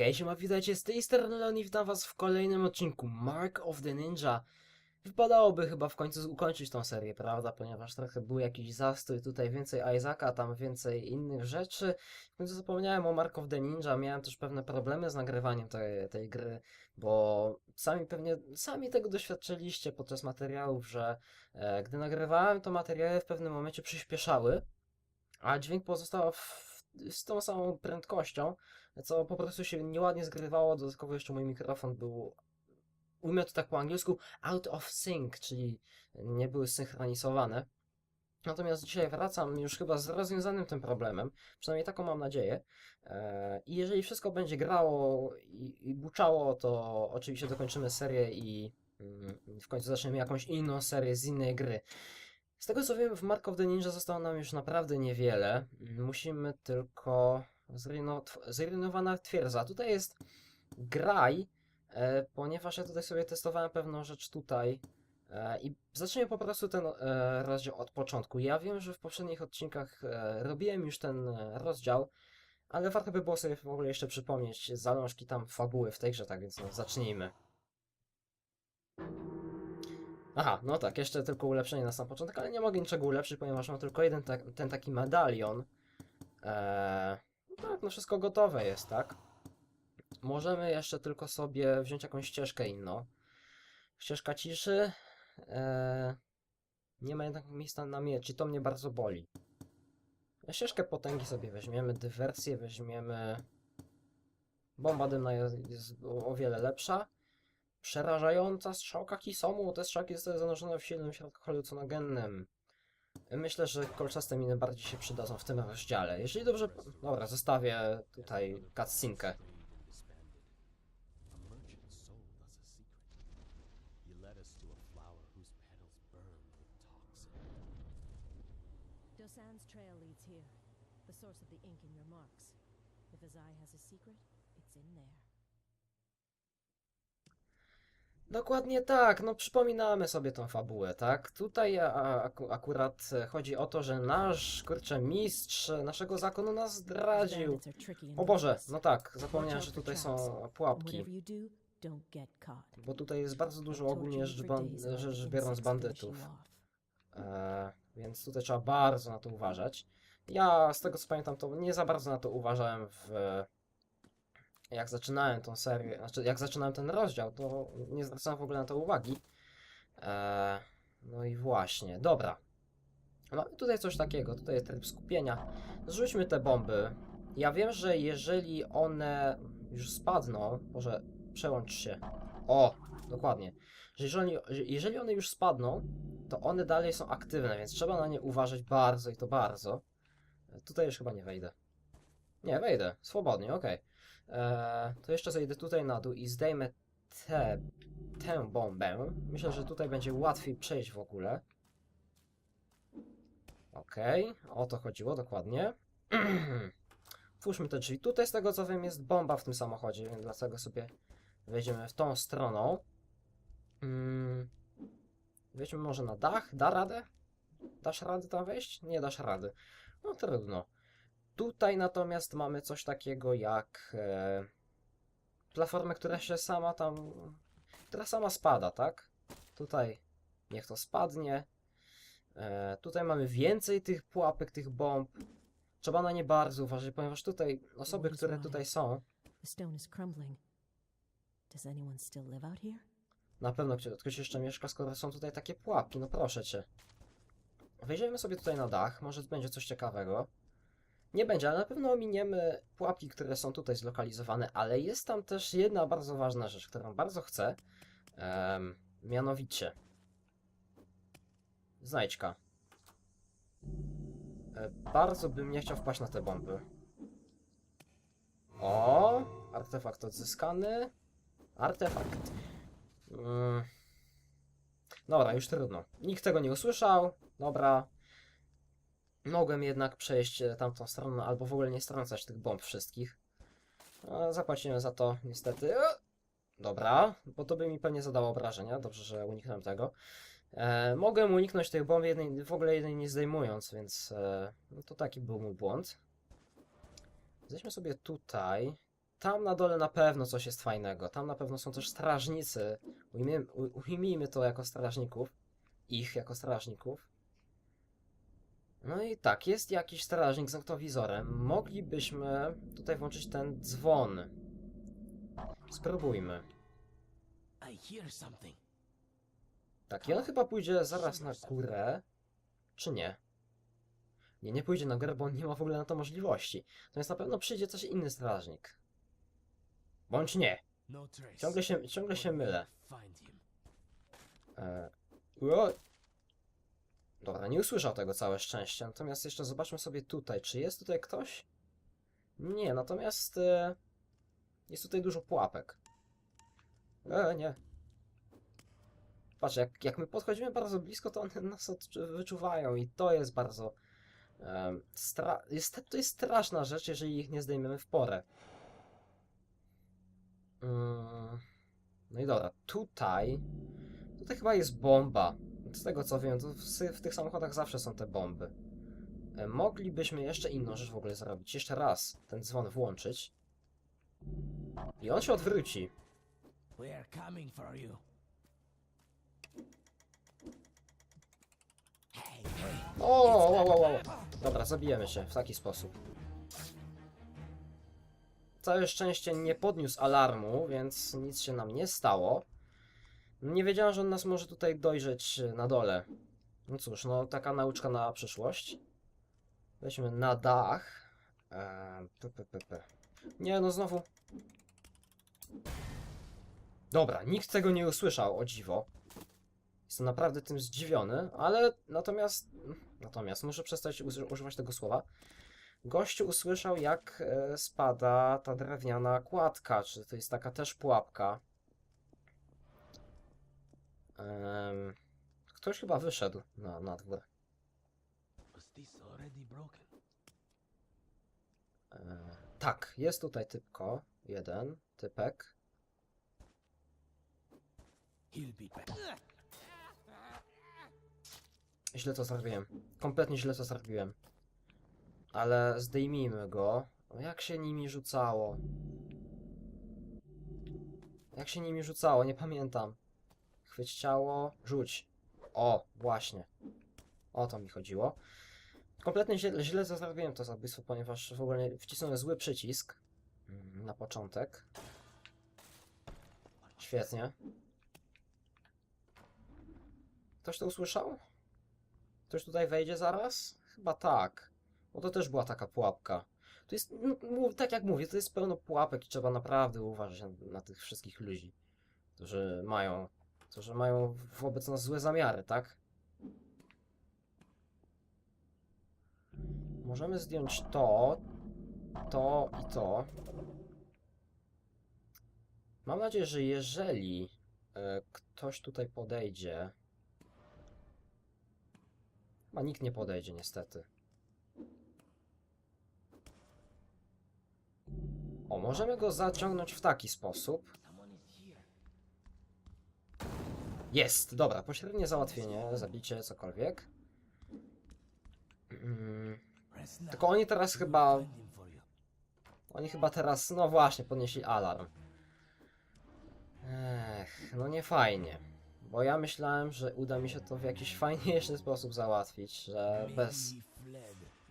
Hej, siema, witajcie z tej strony Leon i witam was w kolejnym odcinku Mark of the Ninja. Wypadałoby chyba w końcu ukończyć tą serię, prawda? Ponieważ trochę był jakiś zastój, tutaj więcej Isaaca, tam więcej innych rzeczy. W końcu zapomniałem o Mark of the Ninja, miałem też pewne problemy z nagrywaniem tej, tej gry, bo sami pewnie, sami tego doświadczyliście podczas materiałów, że e, gdy nagrywałem, to materiały w pewnym momencie przyspieszały, a dźwięk pozostał w, z tą samą prędkością, co po prostu się nieładnie zgrywało. Dodatkowo jeszcze mój mikrofon był, ujmę to tak po angielsku, out of sync, czyli nie były synchronizowane. Natomiast dzisiaj wracam już chyba z rozwiązanym tym problemem, przynajmniej taką mam nadzieję. E, I jeżeli wszystko będzie grało i, i buczało, to oczywiście dokończymy serię i mm, w końcu zaczniemy jakąś inną serię z innej gry. Z tego co wiem, w Mark of the Ninja zostało nam już naprawdę niewiele. Musimy tylko zrujno- zrujnowana twierdza. Tutaj jest graj, e, ponieważ ja tutaj sobie testowałem pewną rzecz tutaj e, i zacznijmy po prostu ten e, rozdział od początku. Ja wiem, że w poprzednich odcinkach robiłem już ten rozdział, ale warto by było sobie w ogóle jeszcze przypomnieć zalążki tam fabuły w tej grze, tak więc no, zacznijmy. Aha, no tak, jeszcze tylko ulepszenie na sam początek, ale nie mogę niczego ulepszyć, ponieważ mam tylko jeden ta ten taki medalion. Eee, tak, no wszystko gotowe jest, tak? Możemy jeszcze tylko sobie wziąć jakąś ścieżkę inną. Ścieżka ciszy. Eee, nie ma jednak miejsca na miecz i to mnie bardzo boli. Ścieżkę potęgi sobie weźmiemy, dywersję weźmiemy. Bomba dymna jest, jest o, o wiele lepsza. Przerażająca strzałka Kisomu. Te strzałki zostały zanurzone w silnym środku halucynogennym. Myślę, że kolczaste miny bardziej się przydadzą w tym rozdziale. Jeżeli dobrze... Dobra, zostawię tutaj cutscenkę. Dosan's trail leads here, the source of the ink in your marks. If Azai has a secret, it's in there. Dokładnie tak, no przypominamy sobie tą fabułę, tak? Tutaj a, aku, akurat e, chodzi o to, że nasz, kurczę, mistrz naszego zakonu nas zdradził. O Boże, no tak, zapomniałem, że tutaj są pułapki. Bo tutaj jest bardzo dużo ogólnie rzecz, ban- rzecz biorąc bandytów. E, więc tutaj trzeba bardzo na to uważać. Ja z tego co pamiętam, to nie za bardzo na to uważałem w. Jak zaczynałem tą serię, znaczy jak zaczynałem ten rozdział, to nie zwracałem w ogóle na to uwagi. E, no i właśnie, dobra. Mamy tutaj coś takiego, tutaj jest tryb skupienia. Zrzućmy te bomby. Ja wiem, że jeżeli one już spadną, może przełącz się. O, dokładnie. Że jeżeli, że jeżeli one już spadną, to one dalej są aktywne, więc trzeba na nie uważać bardzo i to bardzo. E, Tutaj już chyba nie wejdę. Nie, wejdę, swobodnie, okej. Eee, To jeszcze zejdę tutaj na dół i zdejmę tę, tę bombę. Myślę, że tutaj będzie łatwiej przejść w ogóle. Okej, o to chodziło dokładnie. Twórzmy te drzwi. Tutaj z tego co wiem jest bomba w tym samochodzie, więc dlatego sobie wejdziemy w tą stroną. Mm. Wejdźmy może na dach? Da radę? Dasz radę tam wejść? Nie dasz rady. No trudno. Tutaj natomiast mamy coś takiego jak e, platformę, która się sama tam, która sama spada, tak? Tutaj niech to spadnie. E, tutaj mamy więcej tych pułapek, tych bomb. Trzeba na nie bardzo uważać, ponieważ tutaj osoby, które tutaj są, The stone is crumbling. Does anyone still live out here? Na pewno ktoś ktoś jeszcze mieszka, skoro są tutaj takie pułapki, no proszę cię. Wejdziemy sobie tutaj na dach, może będzie coś ciekawego. Nie będzie, ale na pewno ominiemy pułapki, które są tutaj zlokalizowane, ale jest tam też jedna bardzo ważna rzecz, którą bardzo chcę. Mianowicie. Znajdźka. E, bardzo bym nie chciał wpaść na te bomby. O, artefakt odzyskany. Artefakt. Mm. Dobra, już trudno. Nikt tego nie usłyszał. Dobra. Mogłem jednak przejść e, tamtą stronę, albo w ogóle nie strącać tych bomb wszystkich. No, zapłaciłem za to, niestety. E, Dobra, bo to by mi pewnie zadało obrażenia. Dobrze, że uniknąłem tego. E, mogłem uniknąć tych bomb, jednej, w ogóle jednej nie zdejmując, więc e, no to taki był mój błąd. Zejdźmy sobie tutaj. tam na dole na pewno coś jest fajnego. Tam na pewno są też strażnicy. Ujmijmy, ujmijmy to jako strażników. Ich jako strażników. No i tak, jest jakiś strażnik z noktowizorem. Moglibyśmy tutaj włączyć ten dzwon. Spróbujmy. Tak, i on chyba pójdzie zaraz na górę. Czy nie? Nie, nie pójdzie na górę, bo on nie ma w ogóle na to możliwości. Natomiast na pewno przyjdzie coś inny strażnik. Bądź nie. No. Ciągle się, ciągle się mylę. E. Dobra, nie usłyszał tego całe szczęście. Natomiast jeszcze zobaczmy sobie tutaj. Czy jest tutaj ktoś? Nie, natomiast e, jest tutaj dużo pułapek. E, nie. Patrz, jak, jak my podchodzimy bardzo blisko, to one nas wyczuwają i to jest bardzo... em, stra jest, to jest straszna rzecz, jeżeli ich nie zdejmiemy w porę. Mm, no i dobra, tutaj... Tutaj chyba jest bomba. Z tego co wiem, to w, w tych samochodach zawsze są te bomby. E, Moglibyśmy jeszcze inną rzecz w ogóle zrobić. Jeszcze raz ten dzwon włączyć. I on się odwróci. We are coming for you. Hey, hey. O, o, o, o, o. Dobra, zabijemy się w taki sposób. Całe szczęście nie podniósł alarmu, więc nic się nam nie stało. Nie wiedziałem, że on nas może tutaj dojrzeć e, na dole. No cóż, no taka nauczka na przyszłość. Weźmy na dach. Eee, p, p, p. Nie, no znowu. Dobra, nikt tego nie usłyszał, o dziwo. Jestem naprawdę tym zdziwiony, ale natomiast, natomiast muszę przestać uży- używać tego słowa. Gościu usłyszał, jak e, spada ta drewniana kładka, czy to jest taka też pułapka. Em, ktoś chyba wyszedł na, na dwór. E, tak, jest tutaj typko, jeden, typek. Źle to zrobiłem. Kompletnie źle to zrobiłem. Ale zdejmijmy go. O, jak się nimi rzucało? Jak się nimi rzucało? Nie pamiętam. Chwyć ciało, rzuć. O, właśnie. O to mi chodziło. Kompletnie źle, źle zrobiłem to zabójstwo, ponieważ w ogóle wcisnąłem zły przycisk mm, na początek. Świetnie. Ktoś to usłyszał? Ktoś tutaj wejdzie zaraz? Chyba tak. Bo to też była taka pułapka. To jest, no, tak jak mówię, to jest pełno pułapek i trzeba naprawdę uważać na, na tych wszystkich ludzi, którzy mają, którzy mają wobec nas złe zamiary, tak? Możemy zdjąć to, to i to. Mam nadzieję, że jeżeli e, ktoś tutaj podejdzie, Chyba nikt nie podejdzie, niestety. O, możemy go zaciągnąć w taki sposób. Jest, dobra, pośrednie załatwienie, zabicie, cokolwiek. Mm, tylko oni teraz chyba, oni chyba teraz, no właśnie, podnieśli alarm. Ech, no nie fajnie. Bo ja myślałem, że uda mi się to w jakiś fajniejszy sposób załatwić, że bez...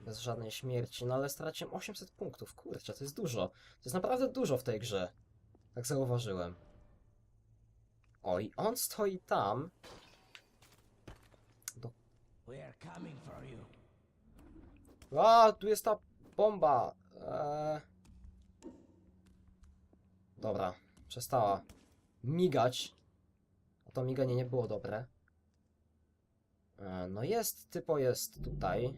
bez żadnej śmierci, no ale straciłem 800 punktów, kurczę, to jest dużo. To jest naprawdę dużo w tej grze. Tak zauważyłem. Oj, on stoi tam. You. A, tu jest ta bomba. Eee... Dobra, przestała migać. A to miganie nie było dobre. E, no jest, typo jest tutaj.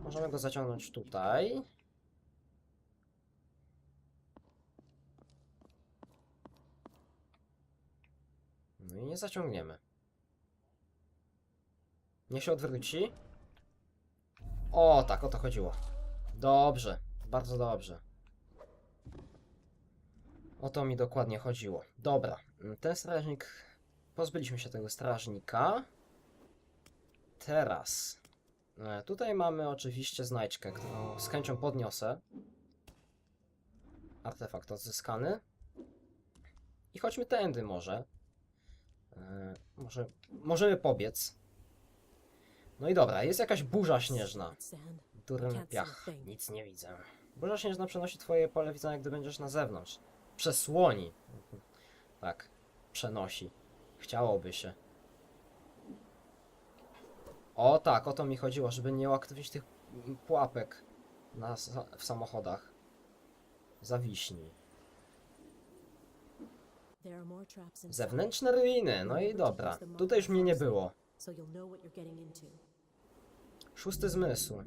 Możemy go zaciągnąć tutaj. No i nie zaciągniemy. Niech się odwróci. O, tak, o to chodziło. Dobrze, bardzo dobrze. O to mi dokładnie chodziło. Dobra, ten strażnik. Pozbyliśmy się tego strażnika. Teraz. e, Tutaj mamy oczywiście znajdźkę, którą z chęcią podniosę. artefakt odzyskany. I chodźmy tędy może. E, może możemy pobiec. No i dobra, jest jakaś burza śnieżna. Durny piach. Nic nie widzę. Burza śnieżna przenosi twoje pole widzenia, gdy będziesz na zewnątrz. Przesłoni. Tak, przenosi. Chciałoby się. O tak, o to mi chodziło, żeby nie uaktywnić tych pułapek na, w samochodach. Zawiśni. There are more traps inside, Zewnętrzne ruiny, no i dobra. Tutaj już mnie nie było. Szósty zmysł.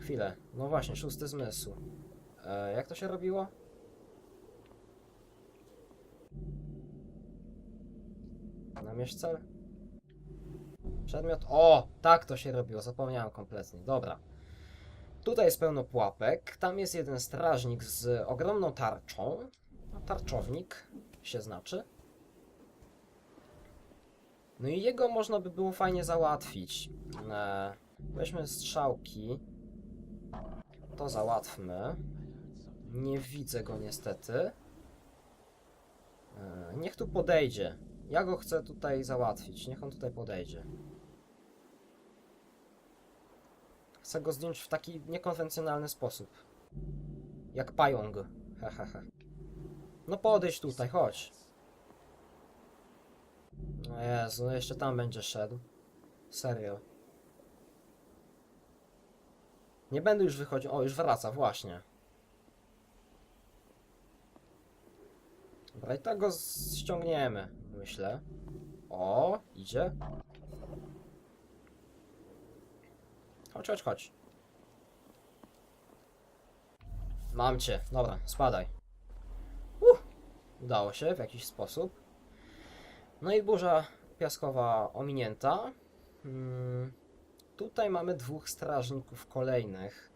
Chwilę. No właśnie, szósty zmysł. E, jak to się robiło? Namierz cel? Przedmiot. O! Tak to się robiło, zapomniałem kompletnie. Dobra. Tutaj jest pełno pułapek. Tam jest jeden strażnik z ogromną tarczą. No, tarczownik się znaczy. No i jego można by było fajnie załatwić. E, weźmy strzałki. To załatwmy. Nie widzę go niestety. E, niech tu podejdzie. Ja go chcę tutaj załatwić. Niech on tutaj podejdzie. Chcę go zdjąć w taki niekonwencjonalny sposób. Jak pająk. Hehehe. No podejdź tutaj, chodź. O Jezu, no jeszcze tam będzie szedł. Serio. Nie będę już wychodził. O, już wraca, właśnie. Dobra, i tak go ściągniemy, myślę. O, idzie. Chodź, chodź, chodź. Mam cię. Dobra, spadaj. Udało się w jakiś sposób. No i burza piaskowa ominięta. Mm, tutaj mamy dwóch strażników kolejnych.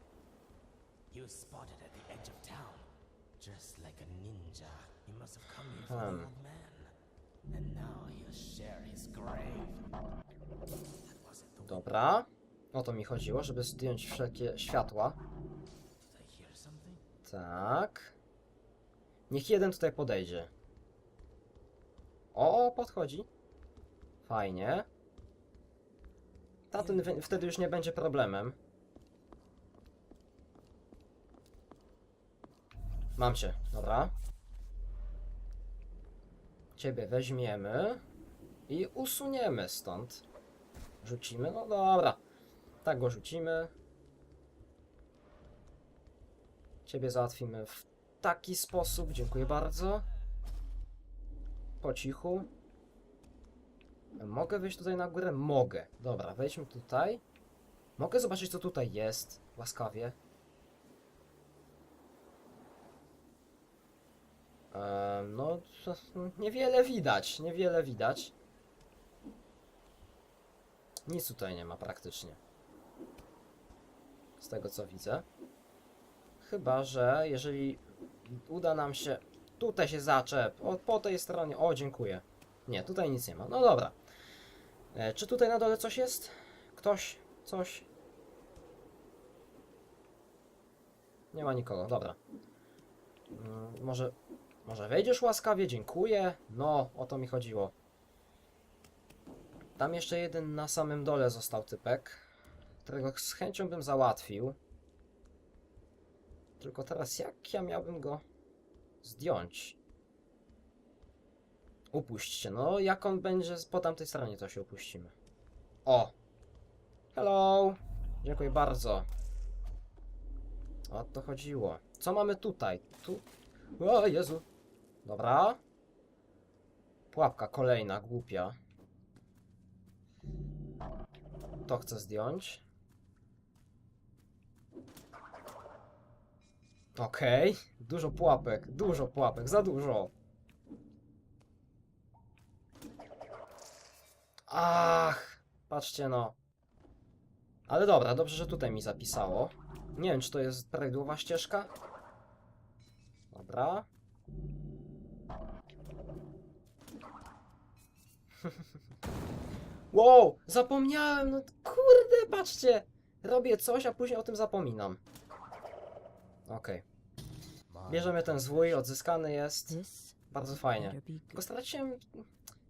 Hmm. Dobra. O to mi chodziło, żeby zdjąć wszelkie światła. Tak. Niech jeden tutaj podejdzie. O, podchodzi. Fajnie. Tamten wtedy już nie będzie problemem. Mam cię, dobra. Ciebie weźmiemy i usuniemy stąd. Rzucimy, no dobra. Tak go rzucimy. Ciebie załatwimy w taki sposób. Dziękuję bardzo. Po cichu. Mogę wejść tutaj na górę? Mogę. Dobra, wejdźmy tutaj. Mogę zobaczyć, co tutaj jest. Łaskawie. Em, no, niewiele widać. Niewiele widać. Nic tutaj nie ma praktycznie. Z tego co widzę. Chyba, że jeżeli uda nam się. Tutaj się zaczep. O, po tej stronie. O, dziękuję. Nie, tutaj nic nie ma. No dobra. E, czy tutaj na dole coś jest? Ktoś? Coś? Nie ma nikogo, dobra. Mm, może. Może wejdziesz łaskawie? Dziękuję. No, o to mi chodziło. Tam jeszcze jeden na samym dole został typek, którego z chęcią bym załatwił. Tylko teraz jak ja miałbym go zdjąć? Upuśćcie. No, jak on będzie po tamtej stronie, to się upuścimy. O! Hello! Dziękuję bardzo. O to chodziło. Co mamy tutaj? Tu. O Jezu! Dobra. Pułapka kolejna, głupia. To chcę zdjąć. Okej, dużo pułapek, dużo pułapek, za dużo. Ach, patrzcie no. Ale dobra, dobrze, że tutaj mi zapisało. Nie wiem, czy to jest prawidłowa ścieżka. Dobra. wow, zapomniałem, no kurde, patrzcie. Robię coś, a później o tym zapominam. Okej. My Bierzemy ten zwój, odzyskany jest. This Bardzo fajnie. better be Tylko straciłem...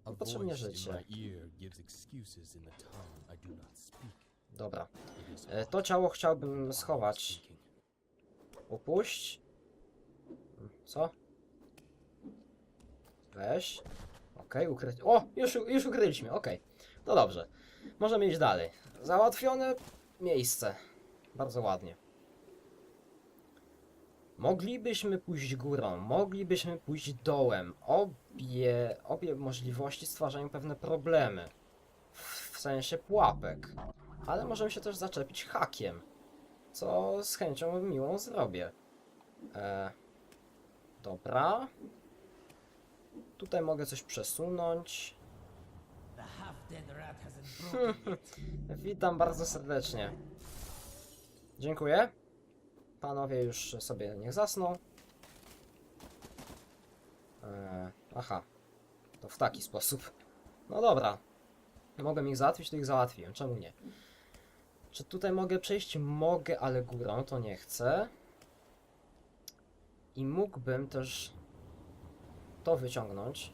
A Potrzebnie voice in życie. my ear gives excuses in the tongue I do not speak. Dobra. It is E, To ciało chciałbym schować. speaking. Upuść. Co? Weź. Okej, ukryć. O! Już, już ukryliśmy, okej. No dobrze. Możemy iść dalej. Załatwione miejsce. Bardzo ładnie. Moglibyśmy pójść górą, moglibyśmy pójść dołem. Obie, obie możliwości stwarzają pewne problemy. W, w sensie pułapek. Ale możemy się też zaczepić hakiem co z chęcią miłą zrobię. E, dobra. Tutaj mogę coś przesunąć. Yet. Witam bardzo serdecznie. Dziękuję. Panowie już sobie niech zasną. E, aha. To w taki sposób. No dobra. Mogę ich załatwić, to ich załatwiłem. Czemu nie? Czy tutaj mogę przejść? Mogę, ale górą to nie chcę. I mógłbym też to wyciągnąć.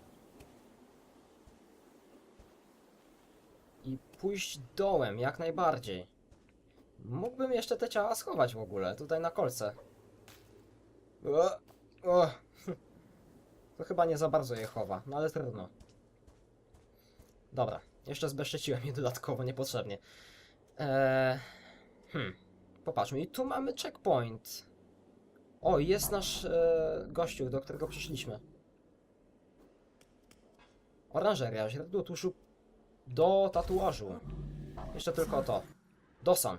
I pójść dołem, jak najbardziej. Mógłbym jeszcze te ciała schować w ogóle, tutaj na kolce. O, o. To chyba nie za bardzo je chowa, no ale trudno. Dobra, jeszcze zbezczeciłem je dodatkowo, niepotrzebnie. Eee, hmm, popatrzmy, i tu mamy checkpoint. O, jest nasz e, gościu, do którego przyszliśmy. Oranżeria, źródło tuszu do tatuażu. Jeszcze tylko to. Dosan.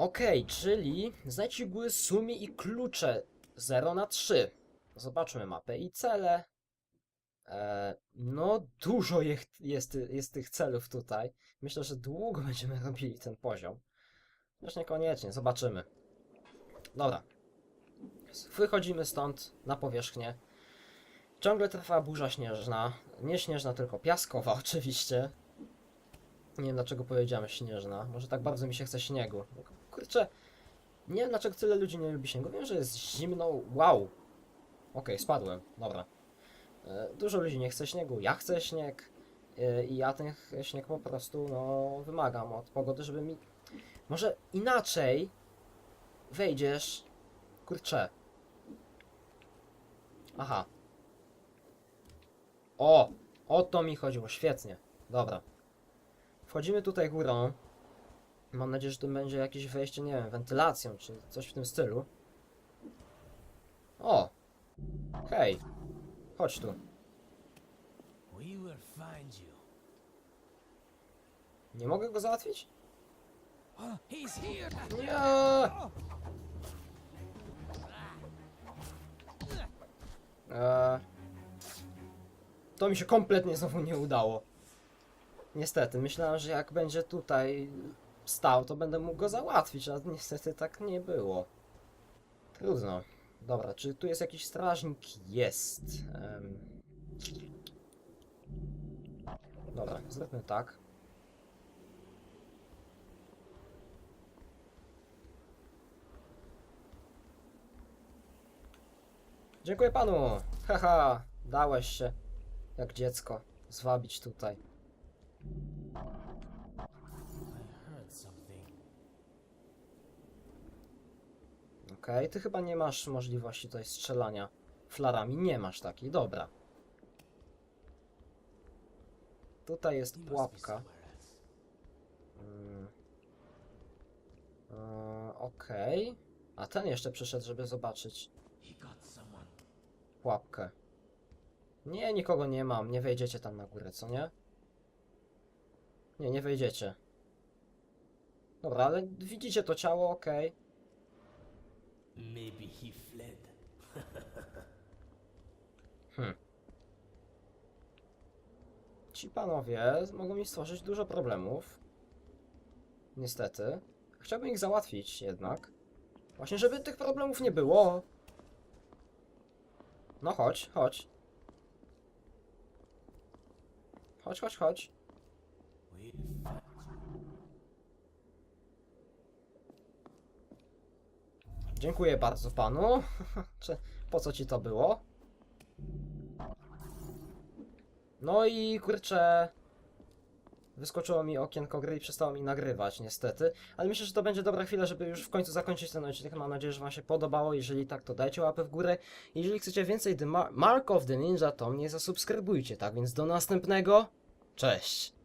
Okej, czyli znajdź igły sumi i klucze 0 na 3. Zobaczmy mapę i cele. E, no, dużo je, jest, jest tych celów tutaj. Myślę, że długo będziemy robili ten poziom. Też niekoniecznie, zobaczymy. Dobra. Wychodzimy stąd na powierzchnię. Ciągle trwa burza śnieżna. Nie śnieżna, tylko piaskowa oczywiście. Nie wiem dlaczego powiedziałem śnieżna. Może tak bardzo mi się chce śniegu. Kurczę, nie wiem dlaczego tyle ludzi nie lubi śniegu. Wiem, że jest zimno. Wow. Okej, spadłem. Dobra. E, Dużo ludzi nie chce śniegu. Ja chcę śnieg. E, I ja ten śnieg po prostu no, wymagam od pogody, żeby mi. Może inaczej wejdziesz. Kurczę. Aha. O! O to mi chodziło. Świetnie. Dobra. Wchodzimy tutaj górą. Mam nadzieję, że tu będzie jakieś wejście, nie wiem, wentylacją czy coś w tym stylu. O! Hej! Chodź tu. Nie mogę go załatwić? Nie! Eee, to mi się kompletnie znowu nie udało. Niestety, myślałem, że jak będzie tutaj stał, to będę mógł go załatwić, a niestety tak nie było. Trudno. Dobra, czy tu jest jakiś strażnik? Jest. Dobra, zróbmy tak. Dziękuję panu! Haha, dałeś się jak dziecko zwabić tutaj. Okej, ty chyba nie masz możliwości tutaj strzelania flarami. Nie masz takiej, dobra. Tutaj jest pułapka. Mm. Eee, Okej. A ten jeszcze przyszedł, żeby zobaczyć pułapkę. Nie, nikogo nie mam. Nie wejdziecie tam na górę, co nie? Nie, nie wejdziecie. Dobra, ale widzicie to ciało, okej. Maybe he fled. Ci panowie mogą mi stworzyć dużo problemów. Niestety. Chciałbym ich załatwić jednak. Właśnie, żeby tych problemów nie było. No chodź, chodź. Chodź, chodź, chodź. We found Dziękuję bardzo panu. Czy po co ci to było? No i kurczę. Wyskoczyło mi okienko gry i przestało mi nagrywać, niestety. Ale myślę, że to będzie dobra chwila, żeby już w końcu zakończyć ten odcinek. Mam nadzieję, że Wam się podobało. Jeżeli tak, to dajcie łapę w górę. Jeżeli chcecie więcej The Mar Mark of the Ninja, to mnie zasubskrybujcie. Tak więc do następnego. Cześć!